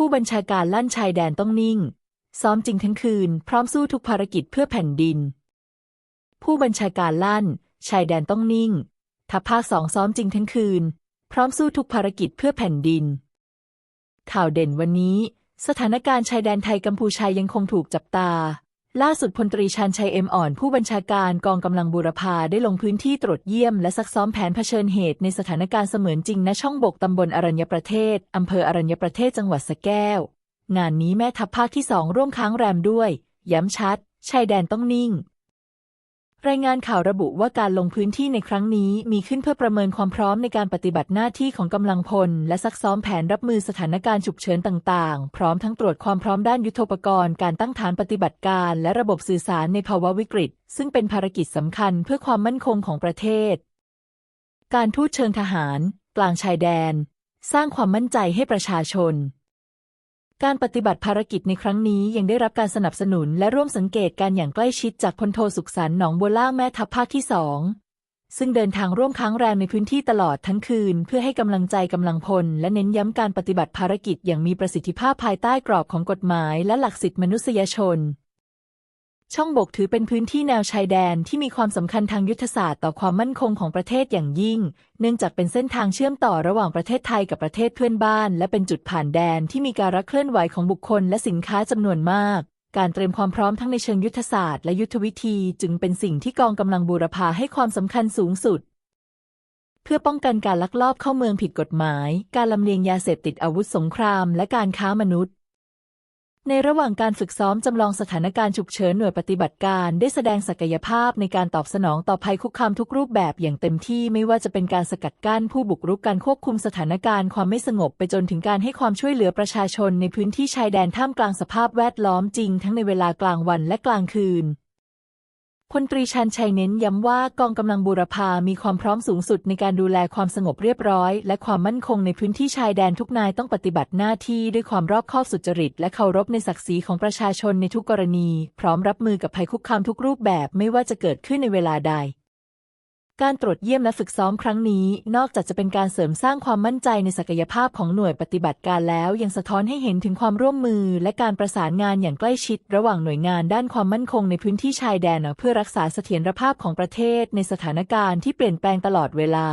ผู้บัญชาการลั่นชายแดนต้องนิ่ง ซ้อมจริงทั้งคืน พร้อมสู้ทุกภารกิจเพื่อแผ่นดิน ผู้บัญชาการลั่น ชายแดนต้องนิ่ง ทัพภาคสองซ้อมจริงทั้งคืน พร้อมสู้ทุกภารกิจเพื่อแผ่นดิน ข่าวเด่นวันนี้ สถานการณ์ชายแดนไทยกัมพูชายังคงถูกจับตา ล่าสุดพลตรีชันชัยเอ็มอ่อน ผู้บัญชาการกองกำลังบูรพาได้ลงพื้นที่ตรวจเยี่ยม และซักซ้อมแผนเผชิญเหตุในสถานการณ์เสมือนจริงณช่องบกตำบลอรัญญประเทศอำเภออรัญญประเทศจังหวัดสแก้ว งานนี้แม่ทัพภาคที่สองร่วมค้างแรมด้วย ย้ำชัด ชายแดนต้องนิ่ง รายงานข่าวระบุว่าการลงพื้นที่ในครั้งนี้มีขึ้นเพื่อประเมินความพร้อมในการปฏิบัติหน้าที่ของกำลังพล และซักซ้อมแผนรับมือสถานการณ์ฉุกเฉินต่างๆ พร้อมทั้งตรวจความพร้อมด้านยุทโธปกรณ์ การตั้งฐานปฏิบัติการ และระบบสื่อสารในภาวะวิกฤต ซึ่งเป็นภารกิจสำคัญเพื่อความมั่นคงของประเทศ การทูตเชิงทหาร กลางชายแดน สร้างความมั่นใจให้ประชาชน การปฏิบัติภารกิจในครั้งนี้ยังได้รับการสนับสนุนและร่วมสังเกตการอย่างใกล้ชิดจากพลโทสุขสันต์หนองบัวล่างแม่ทัพภาคที่สองซึ่งเดินทางร่วมค้างแรมในพื้นที่ตลอดทั้งคืน เพื่อให้กำลังใจกำลังพล และเน้นย้ำการปฏิบัติภารกิจอย่างมีประสิทธิภาพภายใต้กรอบของกฎหมายและหลักสิทธิมนุษยชน ช่องบกถือเป็นพื้นที่แนวชายแดนที่มีความสำคัญทางยุทธศาสตร์ต่อความมั่นคงของประเทศอย่างยิ่ง เนื่องจากเป็นเส้นทางเชื่อมต่อระหว่างประเทศไทยกับประเทศเพื่อนบ้าน และเป็นจุดผ่านแดนที่มีการรัเคลื่อนไหวของบุคคลและสินค้าจำนวนมาก การเตรียมความพร้อมทั้งในเชิงยุทธศาสตร์และยุทธวิธีจึงเป็นสิ่งที่กองกำลังบูรพาให้ความสำคัญสูงสุด เพื่อป้องกันการลักลอบเข้าเมืองผิดกฎหมาย การลำเลียงยาเสพติดอาวุธสงคราม และการค้ามนุษย์ ในระหว่างการฝึกซ้อมจำลองสถานการณ์ฉุกเฉินหน่วยปฏิบัติการได้แสดงศักยภาพในการตอบสนองต่อภัยคุกคามทุกรูปแบบอย่างเต็มที่ไม่ว่าจะเป็นการสกัดกั้นผู้บุกรุกการควบคุมสถานการณ์ความไม่สงบไปจนถึงการให้ความช่วยเหลือประชาชนในพื้นที่ชายแดนท่ามกลางสภาพแวดล้อมจริงทั้งในเวลากลางวันและกลางคืน พลตรีชันชัยเน้นย้ำว่ากองกำลังบูรพามีความพร้อมสูงสุดในการดูแลความสงบเรียบร้อย และความมั่นคงในพื้นที่ชายแดนทุกนายต้องปฏิบัติหน้าที่ด้วยความรอบคอบสุจริต และเคารพในศักดิ์ศรีของประชาชนในทุกกรณี พร้อมรับมือกับภัยคุกคามทุกรูปแบบไม่ว่าจะเกิดขึ้นในเวลาใด การตรวจเยี่ยมและฝึกซ้อมครั้งนี้ นอกจากจะเป็นการเสริมสร้างความมั่นใจในศักยภาพของหน่วยปฏิบัติการแล้ว ยังสะท้อนให้เห็นถึงความร่วมมือ และการประสานงานอย่างใกล้ชิด ระหว่างหน่วยงานด้านความมั่นคงในพื้นที่ชายแดนเพื่อรักษาเสถียรภาพของประเทศในสถานการณ์ที่เปลี่ยนแปลงตลอดเวลา